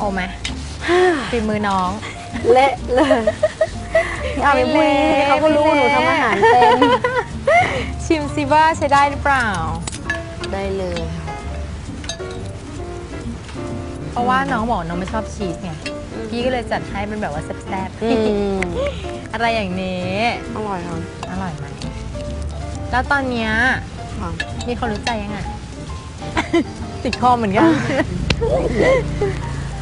โอไหมฝีมือน้อง เละเลยนี่เอาไปพูดให้เขาก็รู้ว่าหนูทำอาหารเป็นชิมซิว่าใช้ได้หรือเปล่า ได้เลยค่ะเพราะว่าน้องบอกน้องไม่ชอบชีสไงพี่ก็เลยจัดให้เป็นแบบว่าแซ่บอืมๆอะไรอย่างนี้ อร่อยค่ะอร่อยไหมแล้วตอนเนี้ยค่ะมีคนรู้ใจยังไงติดคอเหมือนกัน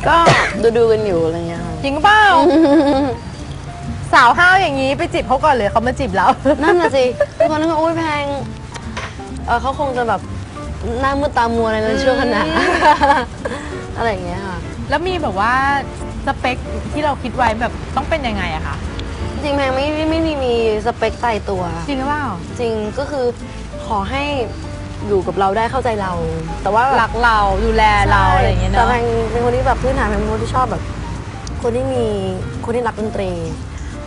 ก็ดูดูๆกันอยู่อะไรเงี้ยค่ะจริงเปล่าสาวห้าวอย่างนี้ไปจีบเขาก่อนเลยเขามาจีบเรา นั่นน่ะสิทุกคนนึกว่าโอ๊ยแพงเออเขาคงจะแบบหน้ามืดตามัวอะไรในช่วงขณะ อะไรอย่างเงี้ยค่ะ แล้วมีแบบว่าสเปคที่เราคิดไว้แบบต้องเป็นยังไงอะคะจริงๆแพงไม่ไม่ไม่มีมีสเปคตายตัว จริงหรือเปล่า จริงก็คือขอให้ อยู่กับเราได้เข้าใจเรา แต่ว่าแบบรักเราดูแลเราอะไรอย่างเงี้ยแต่เนาะแพงเป็นคนที่แบบพื้นฐานแพงเป็นคนที่ชอบแบบ คนที่มีคนที่รักดนตรี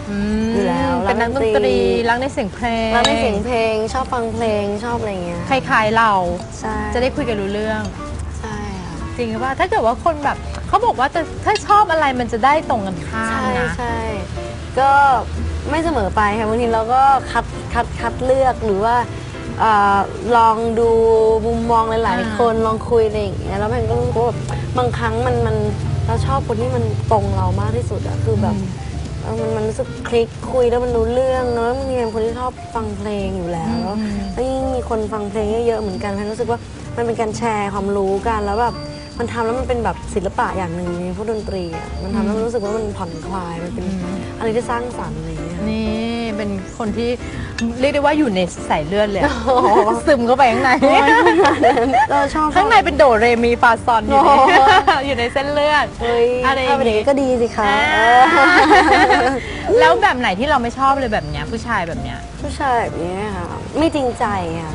อืมอยู่แล้วเป็นนักดนตรีรักในเสียงเพลงรักในเสียงเพลง ชอบฟังเพลงชอบอะไรเงี้ยคล้ายๆเราใช่จะได้คุยกันรู้เรื่อง ใช่ค่ะจริงหรือเปล่าถ้าเกิดว่าคนแบบเขาบอกว่าจะถ้าชอบอะไรมันจะได้ตรงกันข้ามใช่นะใช่ก็ไม่เสมอไปค่ะบางทีเราก็คัดคัดคัดเลือกหรือว่า เอ่อลองดูมุมมองหลาย ๆ คนลองคุยอะไรอย่างเงี้ยแล้วมันก็รู้สึกว่าแบบบางครั้งมันมันเราชอบคนที่มันตรงเรามากที่สุดอะคือแบบเออมันมันรู้สึกคลิกคุยแล้วมันรู้เรื่องเนอะแล้วบางทีเป็นคนที่ชอบฟังเพลงอยู่แล้วแล้วแล้วยิ่งมีคนฟังเพลงเยอะ ๆ เหมือนกันแพนรู้สึกว่ามันเป็นการแชร์ความรู้กันแล้วแบบมันทำแล้วมันเป็นแบบศิลปะอย่างหนึ่งในพวกดนตรีอะมันทำแล้วมันรู้สึกว่ามันผ่อนคลายมันเป็นอะไรที่สร้างสรรค์อะไรอย่างเงี้ย นี่ เป็นคนที่เรียกได้ว่าอยู่ในสายเลือดเลยอะซึมเข้าไปข้างใน เราชอบข้างในเป็นโดเรมีฟาซอนอยู่ในอยู่ในเส้นเลือด เฮ้ยอะไรอย่างงี้ ถ้าเป็นอย่างนี้ก็ดีสิคะเออแล้วแบบไหนที่เราไม่ชอบเลยแบบเนี้ยผู้ชายแบบเนี้ย ผู้ชายแบบนี้ค่ะไม่จริงใจอะ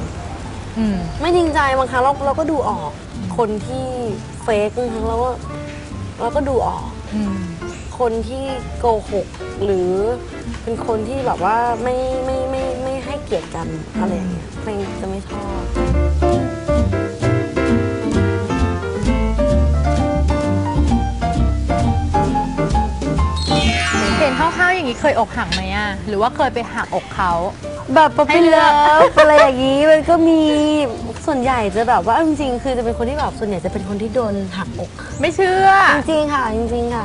อืม ไม่จริงใจบางครั้งเราเราก็ดูออกคนที่เฟกบางครั้งเราก็เราก็ดูออก อืม คนที่โกหกหรือเป็นคนที่แบบว่าไม่ไม่ไม่ไม่ให้เกียรติกันอะไรอย่างเงี้ยเพลงจะไม่ชอบเห็นห้าวๆอย่างนี้เคยอกหักไหมอะหรือว่าเคยไปหักอกเขา แบบป๊อปให้ปี้เลืเลิอกฟอะไรอย่างนี้มันก็มีส่วนใหญ่จะแบบว่าเอาจริงๆคือจะเป็นคนที่แบบส่วนใหญ่จะเป็นคนที่โดนหักอก ไม่เชื่อ จริงๆค่ะจริงๆค่ะ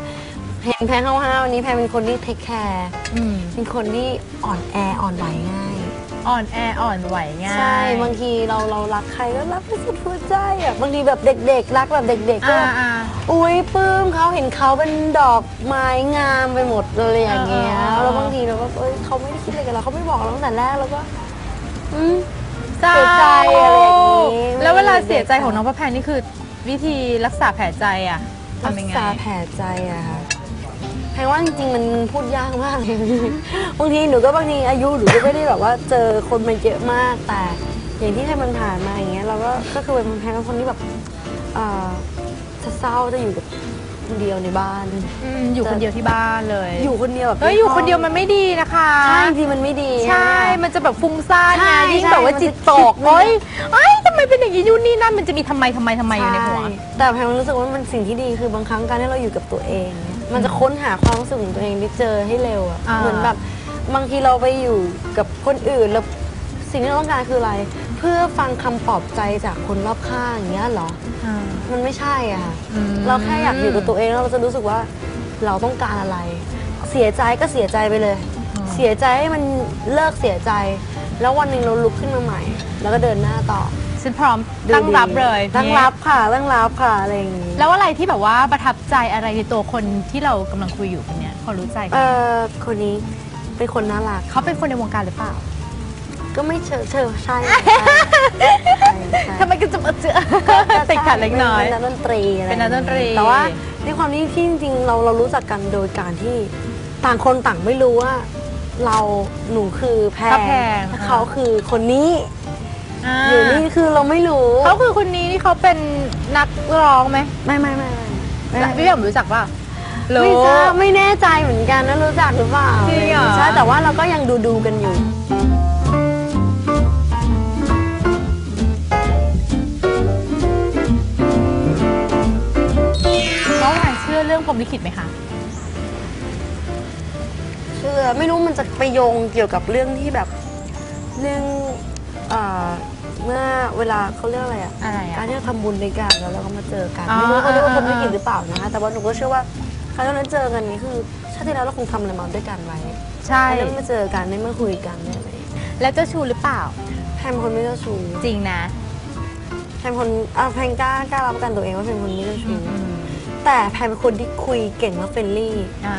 เห็นแพงห้าวๆวันนี้แพงเป็นคนที่เทคแคร์อืมเป็นคนที่อ่อนแออ่อนไหวง่าย อ่อนแออ่อนไหวง่าย ใช่ บางทีเราเรารักใครก็รักไปสุดหัวใจอะบางทีแบบเด็ก ๆ รักแบบเด็ก ๆ ก็อ่าอ่าอุ้ยปลื้มเขาเห็นเขาเป็นดอกไม้งามไปหมดเลยอย่างเงี้ยเออเออแล้วบางทีเราก็เอ้ยเขาไม่ได้คิดอะไรกับเราเขาไม่บอกเราตั้งแต่แรกแล้วก็ อืมเศร้าเสียใจอะไรอย่างงี้แล้วเวลาเสียใจของน้องพระแพงนี่คือ วิธีรักษาแผลใจอะรัทำยังไงษาแผลใจอะค่ะ แพงว่าจริงๆมันพูดยากมากเลยบางทีหนูก็บางทีอายุหนูก็ไม่ได้แบบว่าเจอคนมาเยอะมากแต่ อย่างที่ให้มันผ่านมาอย่างเงี้ยเราก็ก็คือเป็นแพงเป็นคนที่แบบเอ่อจะเศร้าจะอยู่กับคนเดียวในบ้าน อืมอยู่คนเดียวที่บ้านเลย อยู่คนเดียวแบบเฮ้ยอยู่คนเดียวมันไม่ดีนะคะ ใช่จริงๆมันไม่ดี ใช่ มันจะแบบฟุ้งซ่านใช่ไงยิ่งใช่แบบว่าจิตตกมันจะคิดเฮ้ยเอ้ยทำไมเป็นอย่างนี้นู่นนี่นั่นมันจะมีทำไมทำไมทำไมอยู่ในหัวช่แต่แพงรู้สึกว่ามันสิ่งที่ดีคือบางครั้งการที่เราอยู่กับตัวเอง มันจะค้นหาความรู้สึกของตัวเองที่เจอให้เร็วอะอ่า เหมือนแบบบางทีเราไปอยู่กับคนอื่นแล้วสิ่งที่เราต้องการคืออะไร เพื่อฟังคำปลอบใจจากคนรอบข้างอย่างเงี้ยเหรอ อ่า มันไม่ใช่อะค่ะอืม เราแค่อยากอยู่กับตัวเองแล้วเราจะรู้สึกว่าเราต้องการอะไร เสียใจก็เสียใจไปเลย เสียใจให้มันเลิกเสียใจ แล้ววันหนึ่งเราลุกขึ้นมาใหม่ แล้วก็เดินหน้าต่อฉันพร้อมดูตั้งรับดีเลยตั้งรับค่ะตั้งรับค่ะอะไรอย่างงี้แล้วอะไรที่แบบว่าประทับใจอะไรในตัวคนที่เรากำลังคุยอยู่คนเนี้ยคนรู้ใจเออคนนี้เป็นคนน่ารัก เขาเป็นคนในวงการหรือเปล่าก็ไม่เชิงเชิงใช่ใช่ใช่ใช่ทำไมก็จะมาเจอติดขัดเล็กน้อย เป็นนักดนตรีอะไรเป็นนักดนตรี แต่ว่าในความที่ที่จริงๆเราเรารู้จักกันโดยการที่ต่างคนต่างไม่รู้ว่า เราหนูคือแพพระแพง และเขาคือคนนี้ อ่าหรือนี่คือเราไม่รู้เขาคือคนนี้ที่เขาเป็นนักร้องไหมไม่ไม่ไม่ไม่ไม่พี่ผมรู้จักป่ะไม่ทราบไม่แน่ใจเหมือนกันนะรู้จักหรือเปล่าจริงเหรอ ใช่แต่ว่าเราก็ยังดูดูๆกันอยู่ น้องหวานเชื่อเลิขิตไหมคะ เชื่อไม่รู้มันจะไปโยงเกี่ยวกับเรื่องที่แบบเรื่องเอ่อ เมื่อเวลาเขาเรียกอะไรอะอะไรการอะที่เราทำบุญด้วยกันแล้วเราก็มาเจอกันอ๋อไม่รู้เขาเรียกว่าอ่าพรหมลิขิตอ่าหรือเปล่านะคะแต่ว่าหนูก็เชื่อว่าครั้งนั้นเจอกันนี้คือชาติที่แล้วเราคงทำอะไรมาด้วยกันไว้ใช่ แล้วได้มาเจอกันได้มาคุยกันได้อะไรอย่างเงี้ยแล้วเจ้าชูหรือเปล่า แพมเป็นคนไม่เจ้าชู้จริงนะ แพมเป็นคนอะแพมกล้ากล้ารับประกันตัวเองว่าแพมเป็นคนไม่เจ้าอืชู้มอืมแต่แพมเป็นคนที่คุยเก่งและเฟรนลี่อ่า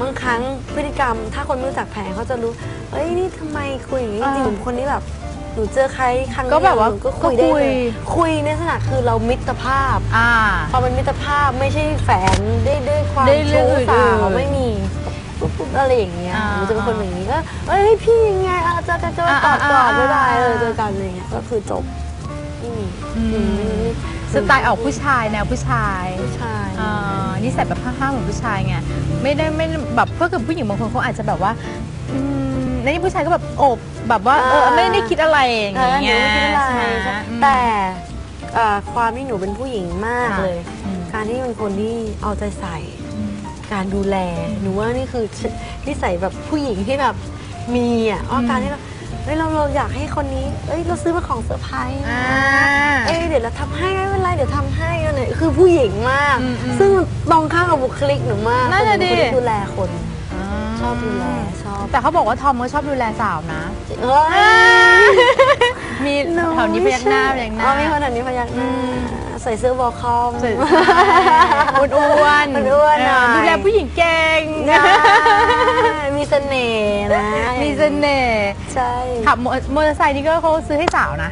บางครั้งพฤติกรรม ถ้าคนไม่รู้จักแพงเขาจะรู้เอ้ยนี่ทำไมคุยอย่างนี้อ่าจริงๆหนูเป็นคนที่แบบห นูเจอใครครั้งก็แบบว่าเดียหนูก็คุยได้ก็คุเลย ย คุยในลักษณะคือเรามิตรภาพอ่า พอเป็นมิตรภาพไม่ใช่แฝงด้วยด้วยความด้วยเรื่องชู้อื่นสาวๆไม่มีปุ๊บปุ๊บอะไรอย่างเงี้ยอ่าหนูจะเป็นคนอย่างนี้ก็เอ้ยพี่ยังไงอะเจอกันเจอกันกอดกอดอ่าบ๊ายบายอ่าเออเจอกันอะไรเงี้ยก็คือจบไม่มีอืมอืมสไตล์ออกผู้ชายแนวผู้ชายผู้ชายอ่านิสัยแบบห้าวๆเหมือนผู้ชายไงไม่ได้ไม่แบบเพื่อกับผู้หญิงบางคนเขาอาจจะแบบว่า อืมแล้วนี่ผู้ชายก็แบบโอบแบบว่าเออไม่ได้คิดอะไรอย่างเออหนูเงี้ยไม่คิดอะไรใช่ไหมใช่อืมแต่เอ่อความที่หนูเป็นผู้หญิงมากค่ะเลยอืมการที่เป็นคนที่เอาใจใส่ การดูแลหนูว่านี่คือนิสัยแบบผู้หญิงที่แบบมีอะอ๋อการที่เราเฮ้ยเราเราอยากให้คนนี้ เอ้ยเราซื้อมาของเซอร์ไพรส์นะอ่าเอ้ยเดี๋ยวเราทำให้ไม่เป็นไรเดี๋ยวทำให้กันเนี่ยคือผู้หญิงมากอืมอืมซึ่งมันตรงข้ามกับบุคลิกหนูมากนั่นน่ะหเป็ดิคที่ดูแลคน ชอบดูแลชอบแต่เขาบอกว่าทอมก็ชอบดูแลสาวนะ เอ้ยมีแถวนี้พยักหน้าพยักหน้าอ๋อมีคนแถวนี้พยักหน้าใส่เสื้อวอลคอมใส่อ้วนอ้วนอ้วนๆหน่อยดูแลผู้หญิงเก่งได้มีเสน่ห์นะ มีเสน่ห์ใช่ขับมอมอเตอร์ไซค์นี่ก็เขาซื้อให้สาวนะ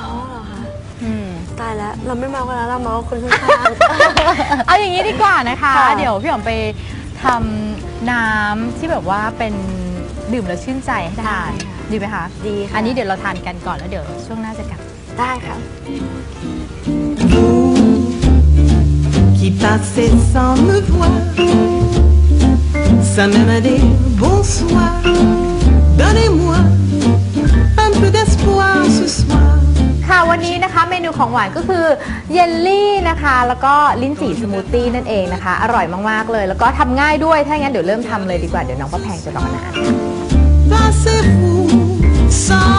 อ๋อเหรอคะอืมตายแล้ว เราไม่เมากันแล้วเราเมาคนข้างเอาอย่างนี้ดีกว่านะคะค่ะเดี๋ยวพี่หอมไป ทำน้ำที่แบบว่าเป็นดื่มแล้วชื่นใจให้ทานดีไหมคะๆดีค่ะ อันนี้เดี๋ยวเราทานกันก่อนแล้วเดี๋ยวช่วงหน้าจะกลับ ได้ค่ะ qui passait sans me voir, sans même un dire bonsoir. ของหวานก็คือเยลลี่นะคะ แล้วก็ลิ้นจี่สมูทตี้นั่นเองนะคะ อร่อยมาก ๆ เลย แล้วก็ทำง่ายด้วย ถ้างั้นเดี๋ยวเริ่มทำเลยดีกว่า เดี๋ยวน้องป้าแพงจะรอนาน Passez-vous sans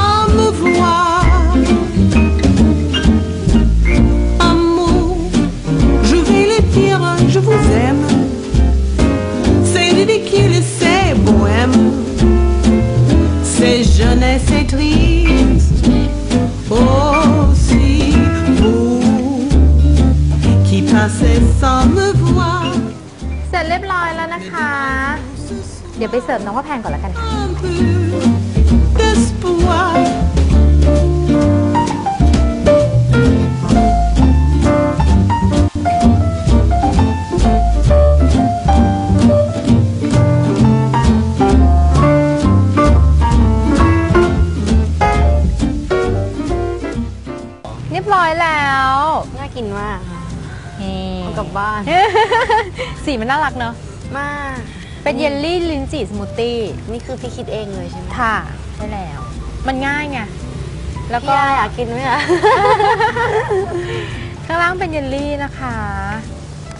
สิร์ฟน้องป้าแพงก่อนแล้วกันค่ะ Un peu d'espoir. เรียบร้อยแล้วน่ากินมากค่ะนี่เอากลับบ้าน สีมันน่ารักเนอะ มาก เป็นเยลลี่ลิ้นจี่สมูทตี้นี่คือพี่คิดเองเลยใช่ไหมค่ะใช่แล้ว มันง่ายไงแล้วพี่ก็ยาอยากกินไหมคะข้างล่างเป็นเยลลี่นะคะ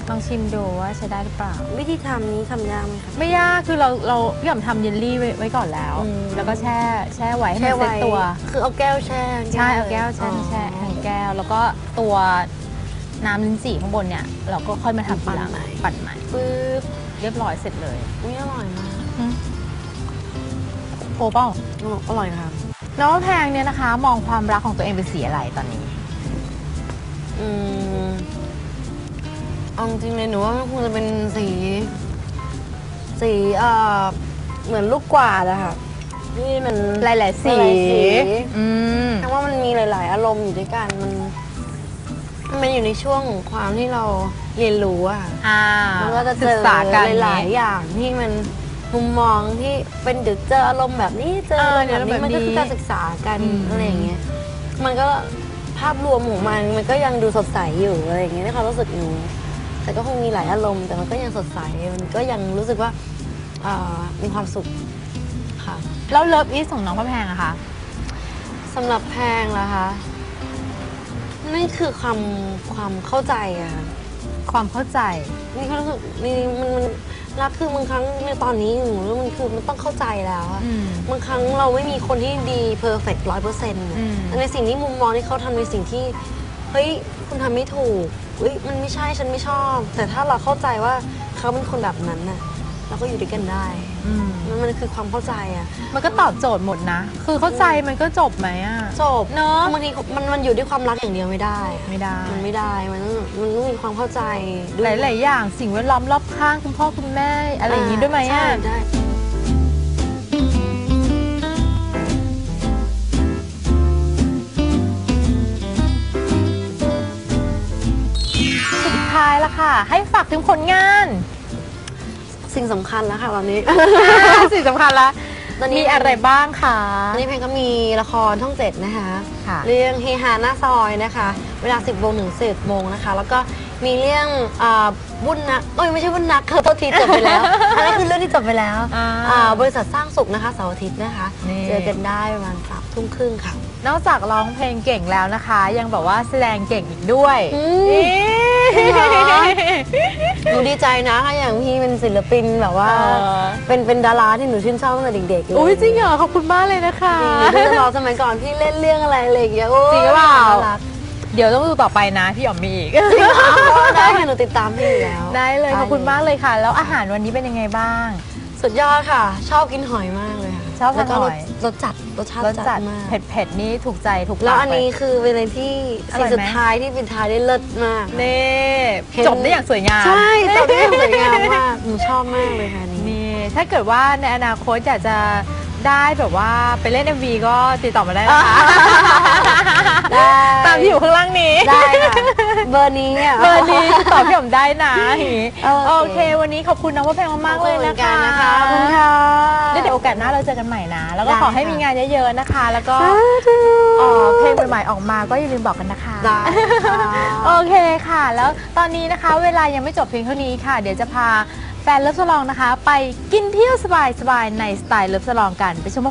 ลองชิมดูว่าใช้ได้หรือเปล่า วิธีทำนี้ทำยากไหมคะไม่ยากคือเราเราพี่หอมทำเยลลี่ไว้ไว้ก่อนแล้วอืมแล้วก็แช่แช่ไว้ให้มันเซ็ตตัว คือเอาแก้วแช่ใช่เอาแก้วแช่อ๋อแช่ทั้งแก้ว แล้วก็ตัวน้ำลิ้นจี่ข้างบนเนี่ย เราก็ค่อยมาทำทีหลังปั่นใหม่ปั่นใหม่ปึ๊บ เรียบร้อยเสร็จเลยอุ้ยอร่อยมากโปเป้าอร่อยค่ะ น้องแพงเนี่ยนะคะ มองความรักของตัวเองเป็นสีอะไรตอนนี้ อืมเอาจริงๆเลยหนูว่ามันคงจะเป็นสี สีเอ่อเหมือนลูกกวาดอะค่ะที่มันหลายๆสีหลายๆสีอืมเพราะว่ามันมีหลาย ๆ อารมณ์อยู่ด้วยกันมัน มันอยู่ในช่วงของความที่เราเรียนรู้อะค่ะ อ่ามันก็จะเจศึอกษากันหลายๆอย่างที่มันมุมมองที่เป็นเดี๋ยวเจออารมณ์แบบนี้เจอเอออารมณ์แบบนี้เดี๋มันยวแบบนี้ก็คือการศึกษากันอืมอะไรอย่างเงี้ยมันก็ภาพรวมของมันมันก็ยังดูสดใสอยู่อะไรอย่างเงี้ยในความรู้สึกหนูแต่ก็คงมีหลายอารมณ์ แต่มันก็ยังสดใสมันก็ยังรู้สึกว่าเอ่อมีความสุขค่ะแล้วเลิฟอีสของน้องพระแพงอะคะสำหรับแพงล่ะคะนั่ นคือความความเข้าใจอะค่ะความเข้าใจ นี่เขารู้สึกนี่มันมันรักคือบางครั้งในตอนนี้หนูรู้มันคือมันต้องเข้าใจแล้วอะอืม บางครั้งเราไม่มีคนที่ดีเพอร์เฟกต์ร้อยเปอร์เซ็นต์อืม ในสิ่งที่มุมมองที่เขาทำในสิ่งที่เฮ้ยคุณทำไม่ถูกเฮ้ยมันไม่ใช่ฉันไม่ชอบ แต่ถ้าเราเข้าใจว่าเขาเป็นคนแบบนั้นน่ะ เราก็อยู่ด้วยกันได้อืม มันมันคือความเข้าใจอะมันก็ตอบโจทย์หมดนะ คือเข้าใจมันก็จบไหมอะ จบเนอะ บางทีมันมันอยู่ด้วยความรักอย่างเดียวไม่ได้อะไม่ได้ มันไม่ได้มันต้องมันต้องมีความเข้าใจหลาย ๆ อย่างสิ่งแวดล้อมรอบข้างคุณพ่อคุณแม่อะไรอย่างนี้ด้วยไหมอะ ใช่ได้ สุดท้ายละค่ะ ให้ฝากถึงผลงาน สิ่งสำคัญแล้วค่ะตอนนี้ สิ่งสำคัญละตอนนี้ มีอะไรบ้างคะ ตอนนี้เพลงก็มีละครช่องเจ็ดนะคะ ค่ะ เรื่องเฮฮาหน้าซอยนะคะ เวลา 10โมงถึง10โมงนะคะ แล้วก็มีเรื่องอ่าบุญนักเอ้ยไม่ใช่บุญนักค่ะโทษทีจบไปแล้ว อันนั้นคือเรื่องที่จบไปแล้วอ่า อ่าบริษัทสร้างสุขนะคะเสาร์อาทิตย์นะคะ นี่ เจอกันได้ประมาณสามทุ่มครึ่งค่ะ นอกจากร้องเพลงเก่งแล้วนะคะ ยังแบบว่าแสดงเก่งอีกด้วยอืม นี่จริงเหรอหนูดีใจนะถ้าอย่างพี่เป็นศิลปินแบบว่าเออเป็นเป็นดาราที่หนูชื่นชอบตั้งแต่เด็กๆเลยอุ้ยจริงเหรอขอบคุณมากเลยนะคะจริงๆพี่ตลอดสมัยก่อนพี่เล่นเรื่องอะไรอะไรอย่างเงี้ยโอ้ยจริงหรือเปล่าน่รักเดี๋ยวต้องดูต่อไปนะพี่อ๋อมมีอีกได้ค่ะหนูติดตามพี่อยู่แล้วได้เลยขอบคุณมากเลยค่ะ แล้วอาหารวันนี้เป็นยังไงบ้าง สุดยอดค่ะ ชอบกินหอยมากเลยค่ะชอบทานแล้วก็หอย รสจัดรสชาติรสจัจัดดมากเผ็ดเผ็ดๆนี่ถูกใจถูกปากแล้วอันนี้เลย คือเป็นอะไรที่อร่สิ่องยไหม สุดท้ายที่ปิดท้ายได้เลิศมากนี่เห็นจบได้อย่างสวยงาม ใช่จบได้อย่างสวยงามมากหนูชอบมากเลยค่ะอันนี้ นี่ถ้าเกิดว่าในอนาคตอยากจะ ได้แบบว่าไปเล่น MV ก็ติดต่อมาได้นะคะได้ตามที่อยู่ข้างล่างนี้ ได้ค่ะเบอร์นี้อะ เบอร์นี้ติดต่อพี่อ๋อมได้นะอย่างงี้โอเค โอเค วันนี้ขอบคุณน้องพ่อแพงมากๆเลยหมืนะอกัคะนะคะขอบคุณค่ะแล้วเดี๋ยวโอกาสหน้าเราเจอกันใหม่นะ แล้วก็ได้ขอให้ค่ะ มีงานเยอะๆนะคะ แล้วก็สาธุเอ่อเพลงใหม่ๆออกมาก็อย่าลืมบอกกันนะคะ ได้ค่ะ โอเคค่ะ แล้วตอนนี้นะคะเวลายังไม่จบเพียงเท่านี้ค่ะ เดี๋ยวจะพาแฟนเลิฟสลองนะคะ ไปกินเที่ยวสบายๆในสไตล์เลิฟสลองกันไปชม